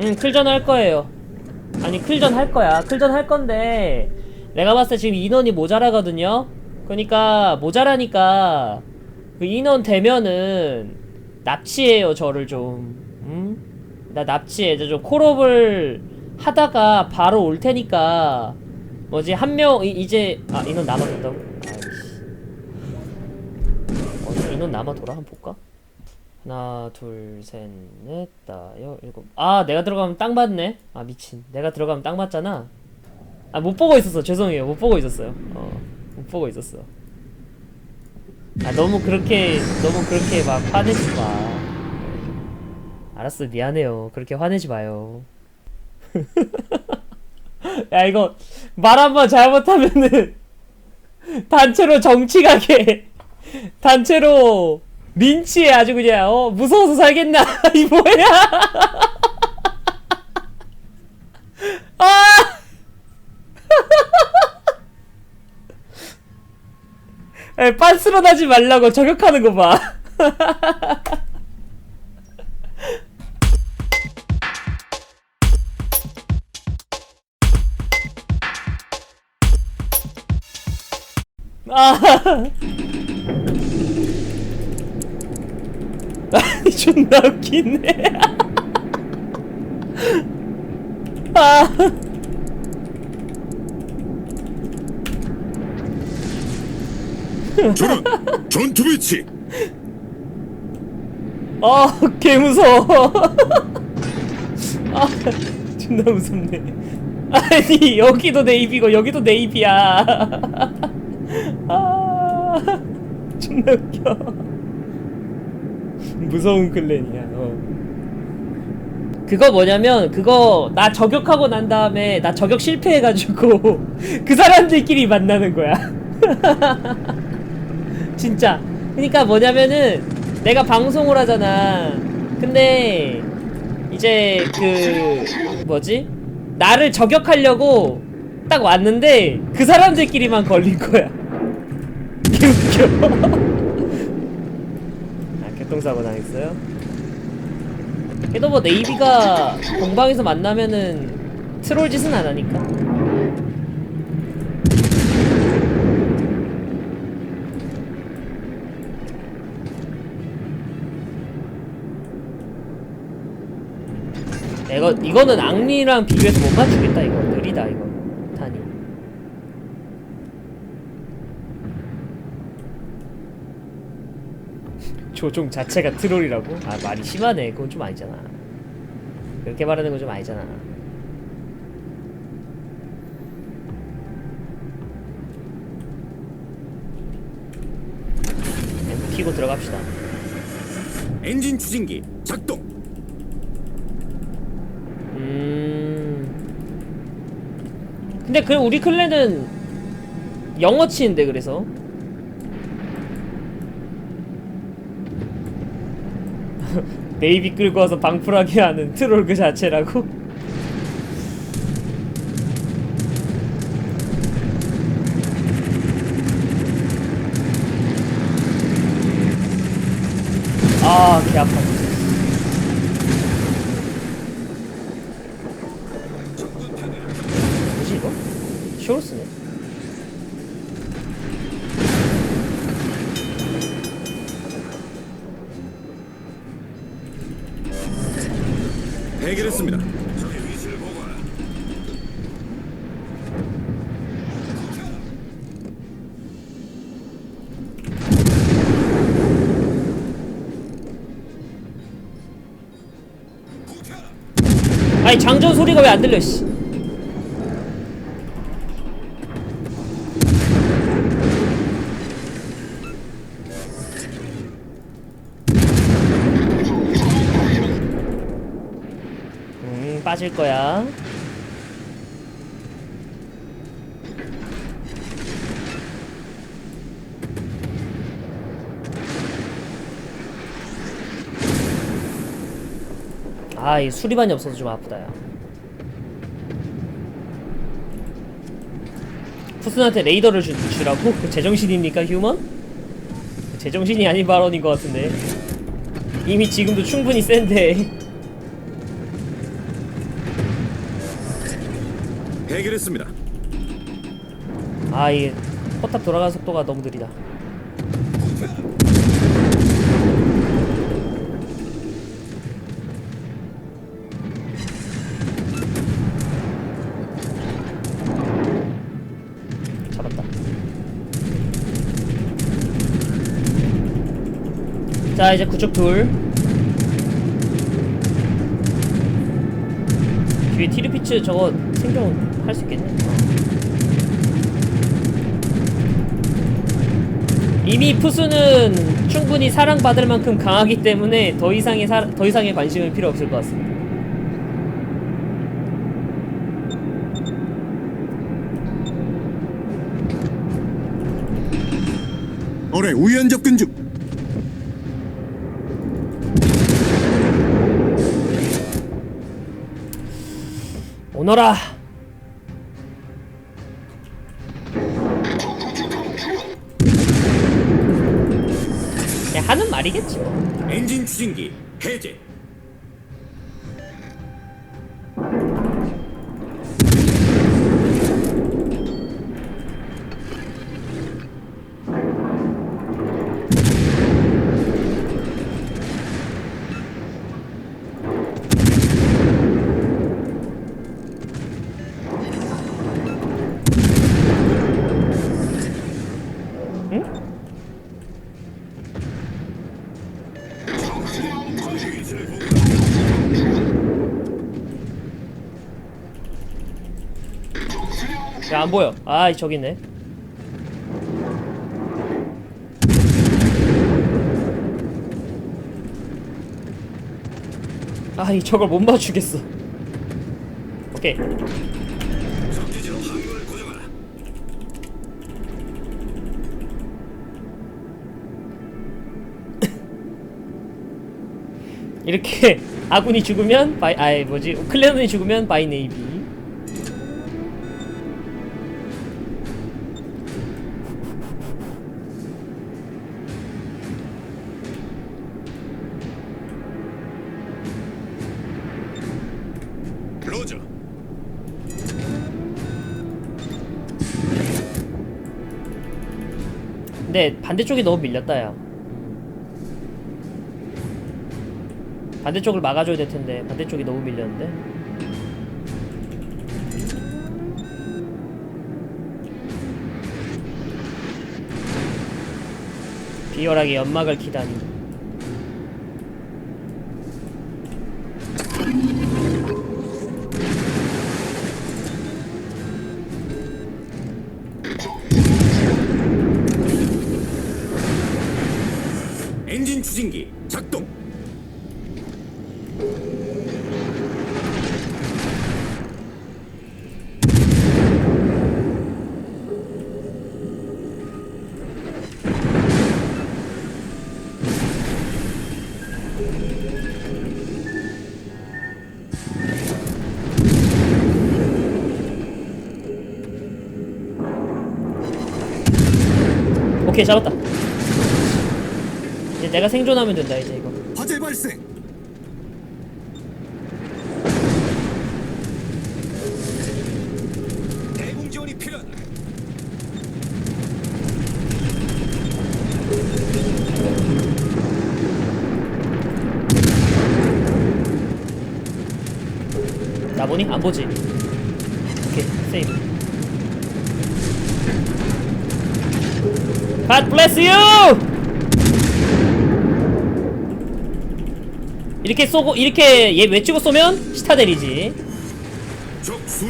응, 클전 할 거예요. 아니, 클전 할 거야. 클전 할 건데, 내가 봤을 때 지금 인원이 모자라거든요? 그니까, 모자라니까, 그 인원 되면은, 납치해요, 저를 좀. 응? 나 납치해. 저좀 콜업을 하다가 바로 올 테니까, 뭐지, 한 명, 이- 이제, 아, 인원 남아돈다고? 아이씨. 어, 인원 남아 돌아? 한번 볼까? 하나, 둘, 셋, 넷, 다, 여, 일곱. 아, 내가 들어가면 딱 맞네. 아, 미친. 내가 들어가면 딱 맞잖아. 아, 못 보고 있었어. 죄송해요. 못 보고 있었어요. 어, 못 보고 있었어. 아, 너무 그렇게, 너무 그렇게 막 화내지 마. 알았어, 미안해요. 그렇게 화내지 마요. 야, 이거, 말 한 번 잘못하면은, 단체로 정치 가게, 단체로, 린치해 아주 그냥 어 무서워서 살겠나? 이 뭐야? 아! 에, 빤스러나지 말라고 저격하는 거 봐. 아 아니 존나 웃기네 아 저는 전투 배치 아, 개 무서워. 아, 존나 무섭네. 아니, 여기도 네이비고, 여기도 네이비야. 아, 존나 웃겨. 무서운 클랜이야, 어. 그거 뭐냐면, 그거, 나 저격하고 난 다음에, 나 저격 실패해가지고, 그 사람들끼리 만나는 거야. 진짜. 그니까 뭐냐면은 내가 방송을 하잖아. 근데 이제 그 뭐지? 나를 저격하려고 딱 왔는데 그 사람들끼리만 걸린 거야. 개 웃겨. 아, 교통사고 당했어요? 그래도 뭐 네이비가 공방에서 만나면은 트롤 짓은 안 하니까. 이거 이거는 앙리랑 비교해서 못 맞추겠다 이거 느리다 이거 탄이 조종 자체가 트롤이라고? 아 말이 심하네. 그건 좀 아니잖아. 그렇게 말하는 건 좀 아니잖아. 앰프 키고 들어갑시다. 엔진 추진기 작동. 음. 근데 그 우리 클랜은 영어 치는데 그래서 네이비 끌고 와서 방풀하게 하는 트롤 그 자체라고? 아, 개 아파. 뭐지 이거? 쇼로스네. 해결했습니다 아니 장전 소리가 왜 안 들려 씨. 빠질 거야. 아, 이 수리반이 없어서 좀 아프다, 야. 푸슨한테 레이더를 주, 주라고? 그 제정신입니까, 휴먼? 제정신이 아닌 발언인 것 같은데. 이미 지금도 충분히 센데. 해결했습니다. 아, 이 포탑 돌아가는 속도가 너무 느리다. 자, 이제 구축 둘. 뒤에 티르피츠 저거 생존 할수 있겠네. 이미 푸스는 충분히 사랑받을 만큼 강하기 때문에 더 이상의 사, 더 이상의 관심은 필요 없을 것 같습니다. 올해 우연 접근 중. 오너라. 말이겠지 뭐. 엔진 추진기 해제. 안 보여. 아 저기 있네. 아 이 저걸 못 맞추겠어. 오케이. 이렇게 아군이 죽으면 바이 아이 뭐지 클레논이 죽으면 바이 네이비 근데 반대쪽이 너무 밀렸다 야. 반대쪽을 막아줘야 될 텐데 반대쪽이 너무 밀렸는데. 비열하게 연막을 키다니 추진기 작동. 오케이 잡았다 이제 내가 생존하면 된다 이제 이거 화재 발생. 대공 지원이 필요하다. 나 보니? 안 보지? 오케이 세이브 God bless you! 이렇게 쏘고 이렇게 얘 외치고 쏘면 시타델이지.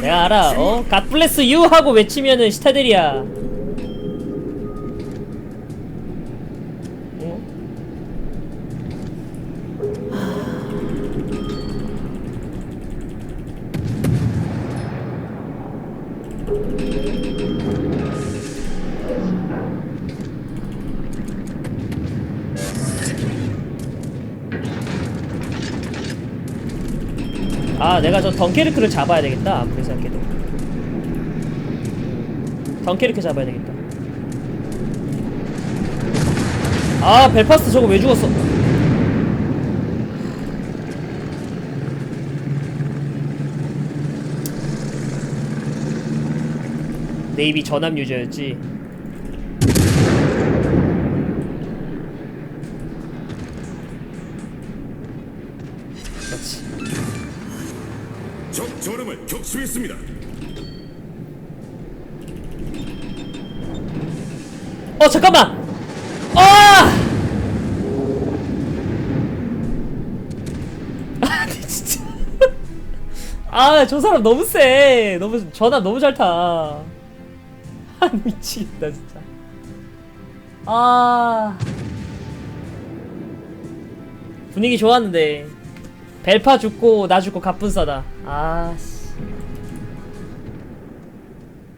내가 알아. 어? Bless you 하고 외치면은 시타델이야 아 내가 저 덩케르크를 잡아야 되겠다. 아무리 생각해도. 덩케르크 잡아야 되겠다. 아 벨파스트 저거 왜 죽었어? 네이비 전압 유저였지. 적 저름을 격수했습니다. 어 잠깐만. 아! 아니 진짜. 아 저 사람 너무 세. 너무 전화 너무 잘 타. 아 미치겠다 진짜. 아 분위기 좋았는데 벨파 죽고 나 죽고 갑분싸다. 아 씨.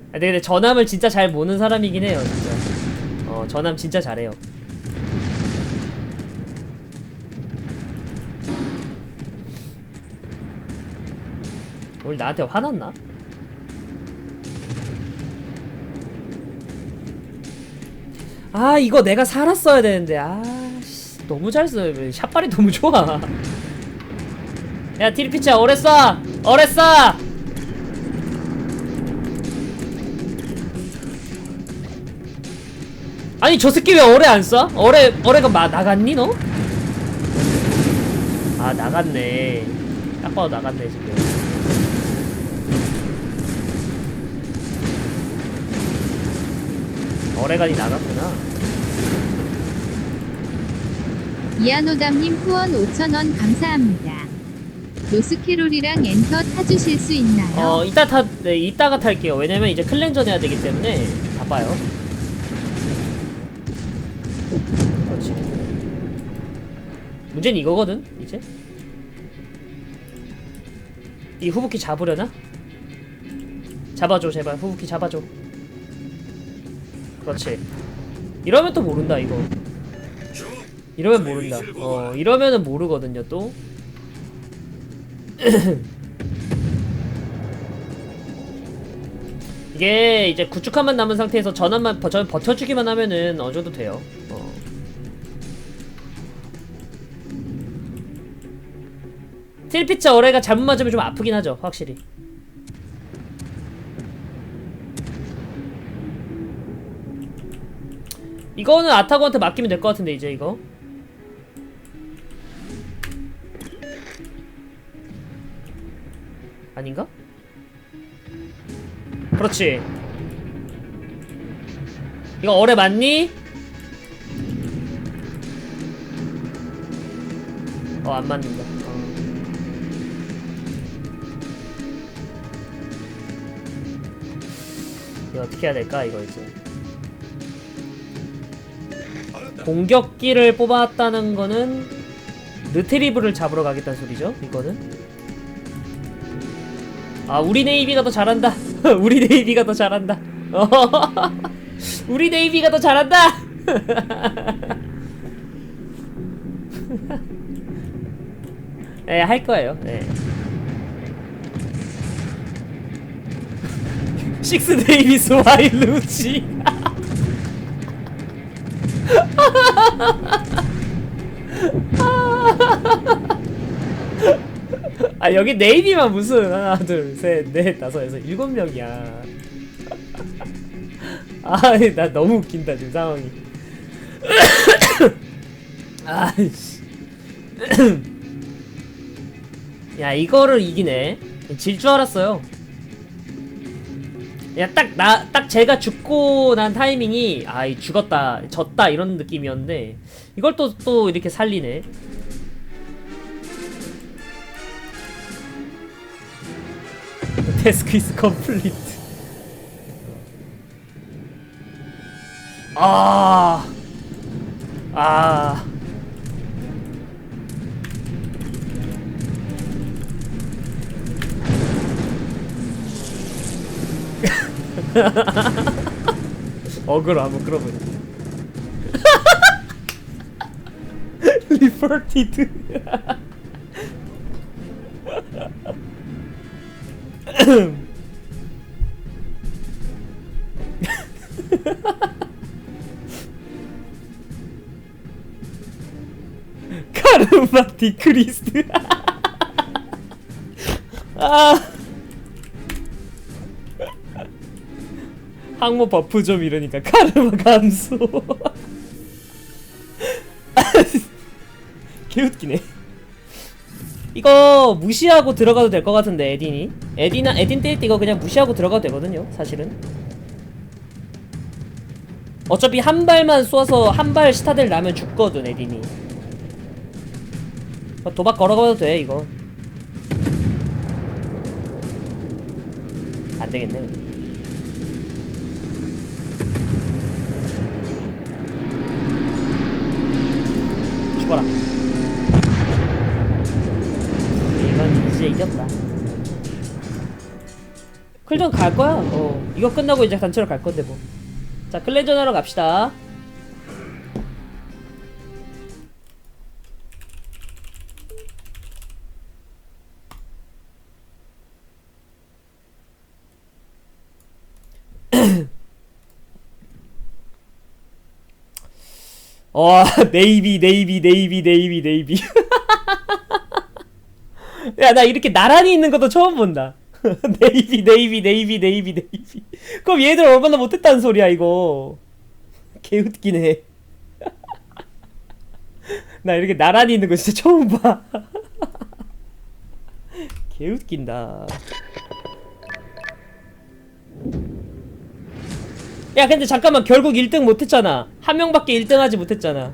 아, 근데 근데 전함을 진짜 잘 모는 사람이긴 해요 진짜. 어 전함 진짜 잘해요. 오늘 나한테 화났나? 아 이거 내가 살았어야 되는데 아씨 너무 잘 써요 샷발이 너무 좋아 야 티리피차 오래 쏴 오래 쏴 아니 저 새끼 왜 어뢰 안 쏴? 어뢰 어뢰가 마 나갔니 너? 아 나갔네 딱 봐도 나갔네 지금 어뢰간이 나갔구나 이하노담님 후원 5,000원 감사합니다. 로스캐롤이랑 엔터 타주실 수 있나요? 어 이따 타 네, 이따가 탈게요. 왜냐면 이제 클렌전 해야 되기 때문에 바빠요. 그렇지. 문제는 이거거든 이제. 이 후부키 잡으려나? 잡아줘 제발. 후부키 잡아줘. 그렇지. 이러면 또 모른다 이거. 이러면 모른다. 어 이러면은 모르거든요 또 이게 이제 구축함만 남은 상태에서 전함만 버, 전 버텨주기만 하면은 어느 정도 돼요. 어. 틸피차 어뢰가 잘못 맞으면 좀 아프긴 하죠, 확실히. 이거는 아타고한테 맡기면 될 것 같은데 이제 이거. 아닌가? 그렇지. 이거 어뢰 맞니? 어, 안 맞는다. 어. 이거 어떻게 해야 될까, 이거 이제. 공격기를 뽑았다는 거는 르트리브를 잡으러 가겠다는 소리죠, 이거는. 아 우리 네이비가 더 잘한다 우리 네이비가 더 잘한다 어, 우리 네이비가 더 잘한다 네, 할 거예요. 네. 식스 데이비스 와이 루치. 아 여기 네이비만 무슨 하나 둘셋넷 다섯 여섯 일곱 명이야. 아나 너무 웃긴다 지금 상황이. 아이씨. 야 이거를 이기네. 질 줄 알았어요. 야딱나 딱 제가 죽고 난 타이밍이 아이 죽었다 졌다 이런 느낌이었는데 이걸 또 또 이렇게 살리네. 데스크 이스 컴플리트 아. 아. 어그로 한번 끌어보자. 리퍼티드. 카르마 디크리스트. 아. 항모 버프 좀 이러니까 카르마 감소. 개웃기네. 이거 무시하고 들어가도 될 것 같은데 에딘이 에딘아 에딘 때릴 때 이거 그냥 무시하고 들어가도 되거든요 사실은. 어차피 한 발만 쏘아서 한 발 스타들 나면 죽거든 에딘이. 어, 도박 걸어가도 돼 이거. 안 되겠네. 죽어라. 이건 이제 이겼다. 클전 갈 거야. 어, 이거 끝나고 이제 단체로 갈 건데 뭐. 자, 클랜전 하러 갑시다. 와, 네이비, 네이비, 네이비, 네이비, 네이비. 야, 나 이렇게 나란히 있는 것도 처음 본다. 네이비, 네이비, 네이비, 네이비, 네이비. 그럼 얘들 얼마나 못했다는 소리야, 이거. 개웃기네. 나 이렇게 나란히 있는 거 진짜 처음 봐. 개웃긴다. 야, 근데 잠깐만, 결국 1등 못했잖아. 한 명밖에 1등 하지 못했잖아.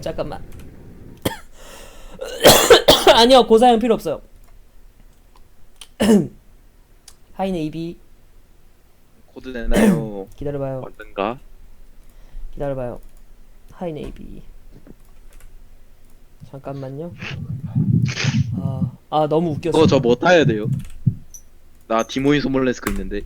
잠깐만. 아니요 고사양 필요 없어요. 하이 네 이비. 코드 내나요? 기다려봐요. 언젠가? 기다려봐요. 하이 네 이비. 잠깐만요. 아, 아 너무 웃겼어. 그거 저 뭐 타야 돼요? 나 디모인 소몰레스크 있는데